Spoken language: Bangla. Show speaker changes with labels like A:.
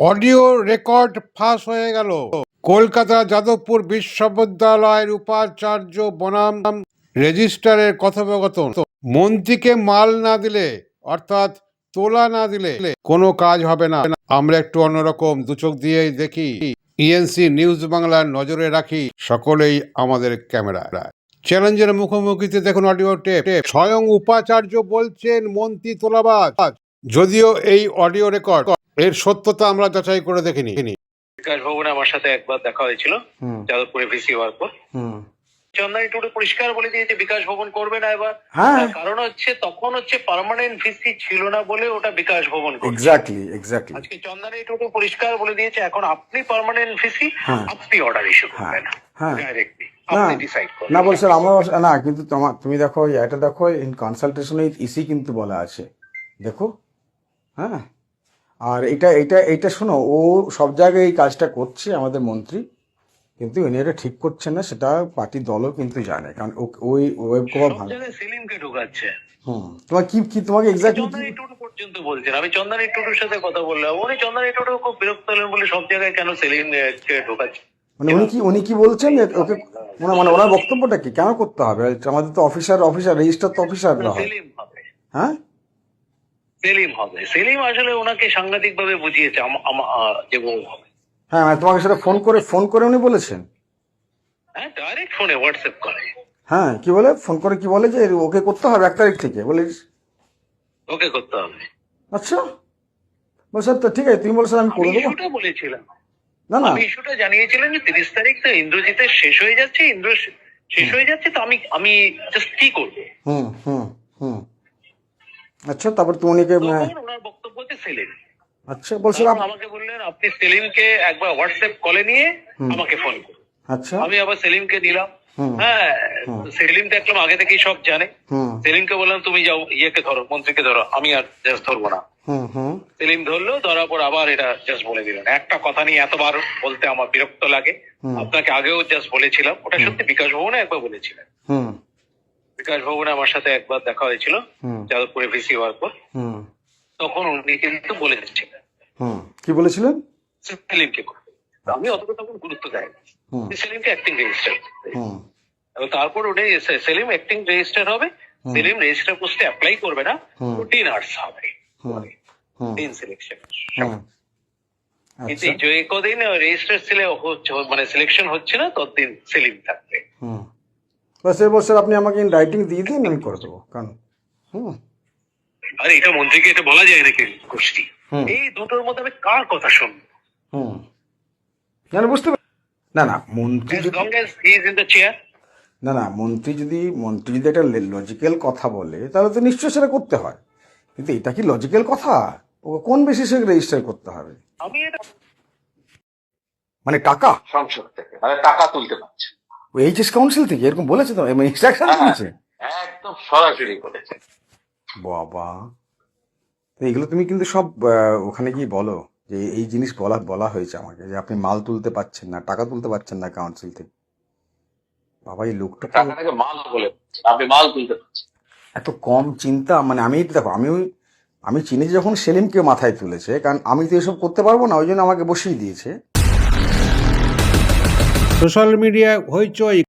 A: অডিও রেকর্ড ফাঁস হয়ে গেল। কলকাতা যাদবপুর বিশ্ববিদ্যালয়ের উপাচার্য বনাম রেজিস্ট্রারের কথোপকথন। মন্ত্রীকে মাল না দিলে, অর্থাৎ তোলা না দিলে, কোনো কাজ হবে না। আমরা একটু অন্যরকম দুচোখ দিয়েই দেখি। ইএনসি নিউজ বাংলার নজরে রাখি সকলেই আমাদের ক্যামেরা। চ্যালেঞ্জের মুখোমুখিতে দেখুন অডিও টেপ। স্বয়ং উপাচার্য বলছেন, মন্ত্রী তোলাবাজ। যদিও এই অডিও রেকর্ড এর সত্যতা আমরা যাচাই করে দেখিনি।
B: বিকাশ ভবনে আমার সাথে একবার দেখা হয়েছিল
C: হুম।
B: যাদবপুরে ভিসি হওয়ার পর।
C: হুম।
B: চন্দানি টুডু পরিষ্কার বলে দিয়েছে বিকাশ ভবন করবে না এবার।
C: হ্যাঁ।
B: কারণ হচ্ছে তখন হচ্ছে পার্মানেন্ট ভিসি ছিল না বলে ওটা বিকাশ ভবন
C: এক্স্যাক্টলি এক্স্যাক্টলি
B: আজকে চন্দানি টুডু পরিষ্কার বলে দিয়েছে এখন আপনি পার্মানেন্ট ভিসি
C: হ্যাঁ।
B: আপনি অর্ডার ইস্যু
C: হ্যাঁ
B: করবেন
C: হ্যাঁ
B: ডাইরেক্টলি করবেন।
C: না বলছে আমরা না কিন্তু তোমার তুমি দেখো এটা দেখো ইন কনসালটেশন ইসি কিন্তু বলা আছে। দেখো হ্যাঁ। আর এটা এটা এটা শোনো ও সব জায়গায় এই কাজটা করছে আমাদের মন্ত্রী কিন্তু উনি এটা ঠিক করছে না সেটা পার্টির দলও কিন্তু জানে কারণ ওই ওয়েব কভার ভালো।
B: সেলিমকে ঢোকাচ্ছে।
C: হুম তোমার কি কি তোমাকে এক্স্যাক্টলি
B: চন্দানি টুডু পর্যন্ত বলছেন আমি চন্দানি টুডুর সাথে কথা বললাম উনি চন্দানি টুডু খুব বিরক্ত হলেন বলে সব জায়গায় কেন সেলিম কে ঢোকাচ্ছে?
C: মানে উনি কি উনি কি বলছেন ওকে মানে মানে ওনার বক্তব্যটা কি? কেন করতে হবে? আমাদের তো অফিসার অফিসার রেজিস্টার তো অফিসাররা হয়।
B: সেলিম হবে।
C: হ্যাঁ?
B: সেলিম হবে। সেলিম আসলে ওনাকে সাংঘাতিক ভাবে বুঝিয়েছে যে বউ হবে।
C: হ্যাঁ মানে তোমাকে সেটা ফোন করে ফোন করে উনি বলেছেন?
B: হ্যাঁ ডাইরেক্ট ফোনে হোয়াটসঅ্যাপ করে।
C: হ্যাঁ কি বলে? ফোন করে কি বলে যে ওকে করতে হবে এক তারিখ থেকে? বলে
B: ওকে করতে হবে।
C: আচ্ছা। বলছে তো ঠিক আছে তুমি বলছো আমি করে দেবো।
B: ইস্যুটা বলেছিলাম।
C: না না।
B: আমি ইস্যুটা জানিয়েছিলাম যে তিরিশ তারিখ তো ইন্দ্রজিতের শেষ হয়ে যাচ্ছে ইন্দ্র শেষ হয়ে যাচ্ছে তো আমি আমি জাস্ট কি করব?
C: হুম হুম। আচ্ছা তারপর তুমি উনিকে
B: তখন ওনার বক্তব্য হচ্ছে সেলিম।
C: আচ্ছা বলছে
B: তখন আমাকে বললেন আপনি সেলিমকে একবার হোয়াটসঅ্যাপ কলে নিয়ে আমাকে ফোন করুন।
C: আচ্ছা।
B: আমি আবার সেলিমকে দিলাম হ্যাঁ। সেলিম দেখলাম আগে থেকেই সব জানে। সেলিমকে বললাম তুমি যাও ইয়েকে ধরো মন্ত্রীকে ধরো আমি আর জাস্ট ধরবো না।
C: হুম হুম।
B: সেলিম ধরলো ধরার পর আবার এটা জাস্ট বলে দিলেন। একটা কথা নিয়ে এতবার বলতে আমার বিরক্ত লাগে। আপনাকে আগেও জাস্ট বলেছিলাম ওটা সত্যি বিকাশ ভবনে একবার বলেছিলেন।
C: হুম।
B: বিকাশ ভবনে আমার সাথে একবার দেখা হয়েছিল যাদবপুরে ভিসি হওয়ার পর। তখন উনি কিন্তু বলে দিচ্ছিলেন।
C: কি বলেছিলেন?
B: সেলিমকে আমি অতটা তখন গুরুত্ব দেয়নি সেলিমকে অ্যাক্টিং রেজিস্টার তারপর উনি সেলিম অ্যাক্টিং রেজিস্টার হবে। সেলিম রেজিস্টার পোস্টে অ্যাপ্লাই করবে না। রুটিন আর্টস হবে।
C: হুম। হুম।
B: সিলেকশন কিন্তু
C: আচ্ছা।
B: যে কদিন রেজিস্টার ছিলে মানে সিলেকশন হচ্ছে না ততদিন সেলিম থাকবে।
C: হুম বলছে বলছে আপনি আমাকে ইন রাইটিং দিয়ে দিন আমি করে দেবো কারণ হুম
B: আর এটা মন্ত্রীকে এটা বলা যায় নাকি গোষ্ঠী এই দুটোর মধ্যে আমি কার কথা শুনব
C: হুম না বুঝতে না না মন্ত্রী যদি না না মন্ত্রী যদি মন্ত্রী যদি একটা লজিক্যাল কথা বলে তাহলে তো নিশ্চয়ই সেটা করতে হয় কিন্তু এটা কি লজিক্যাল কথা ও কোন বেসিসে রেজিস্টার করতে হবে
B: আমি এটা
C: মানে টাকা
D: সংসদ থেকে মানে টাকা তুলতে পারছে
C: এইচএস কাউন্সিল থেকে এরকম বলেছে তো? ইনস্ট্রাকশন
D: হ্যাঁ।
C: দিয়েছে
D: একদম সরাসরি করেছে।
C: বাবা। তো এগুলো তুমি কিন্তু সব ওখানে গিয়ে বলো যে এই জিনিস বলা বলা হয়েছে আমাকে যে আপনি মাল তুলতে পারছেন না টাকা তুলতে পারছেন না কাউন্সিল থেকে। বাবা এই লোকটা
D: মাল বলে আপনি মাল তুলতে
C: এত কম চিন্তা মানে আমি দেখো আমি ওই আমি চিনেছি যখন সেলিমকে মাথায় তুলেছে কারণ আমি তো এসব করতে পারব না ওই জন্য আমাকে বসিয়ে দিয়েছে।
A: সোশ্যাল মিডিয়ায় হইচই